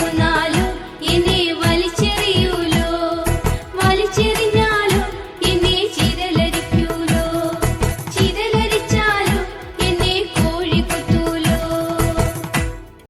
గుణాలు ఇన్ని